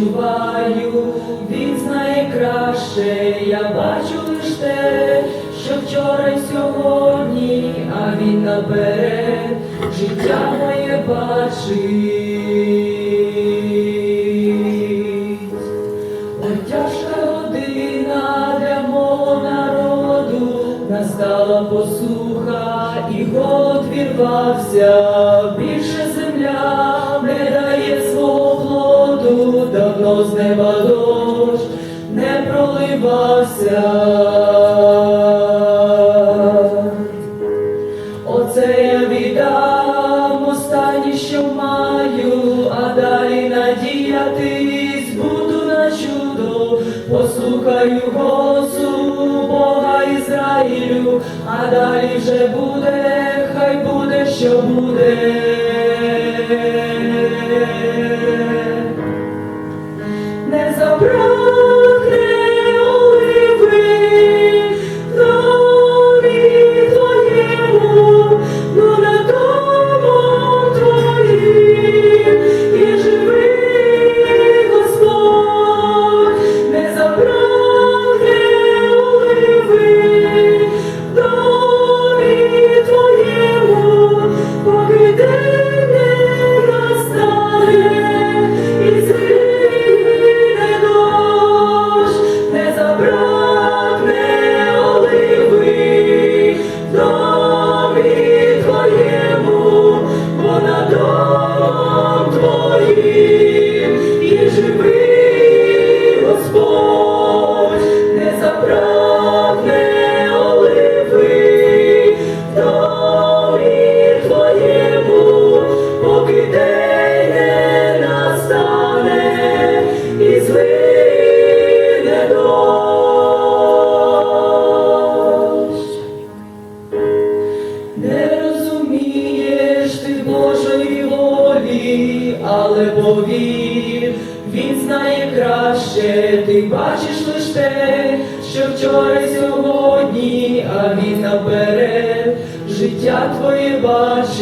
відчуваю, він знає краще, я бачу лиш те, що вчора й сьогодні, а він наперед життя моє бачить. Ой, тяжка година для мого народу, настала посуха, і голод вірвався, більше земля давно з неба дощ не проливався. Оце я віддам останнє, що маю, а далі надіятись буду на чудо, послухаю голосу Бога Ізраїлю, а далі вже буде, хай буде, що буде. Живий Господь, не забракне оливи твоєму, поки день не настане і злине дощ. Не розумієш ти Божої волі, але повір, він знає краще, ти бачиш лиш те, що вчора сьогодні, а він наперед. Життя твоє бачить.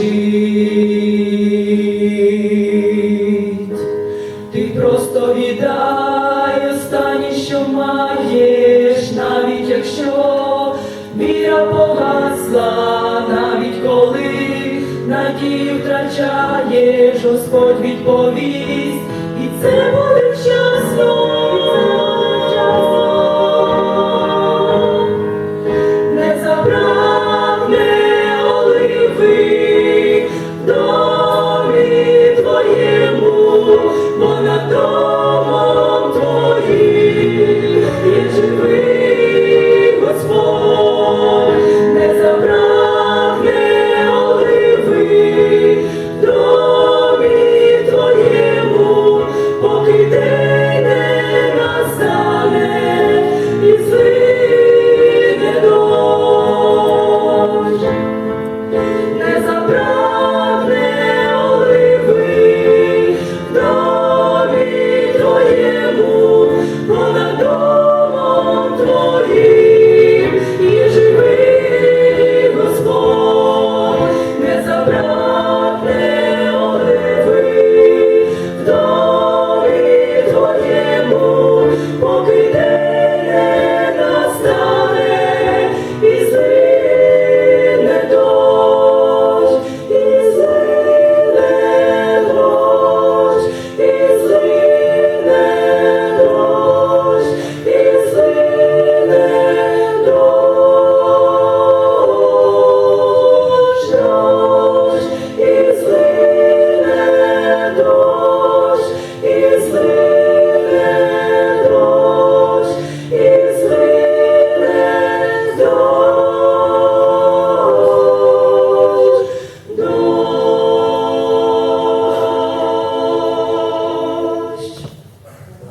Ти просто віддай останнє, що маєш, навіть якщо віра погасла, навіть коли надію втрачаєш, Господь відповість, це буде.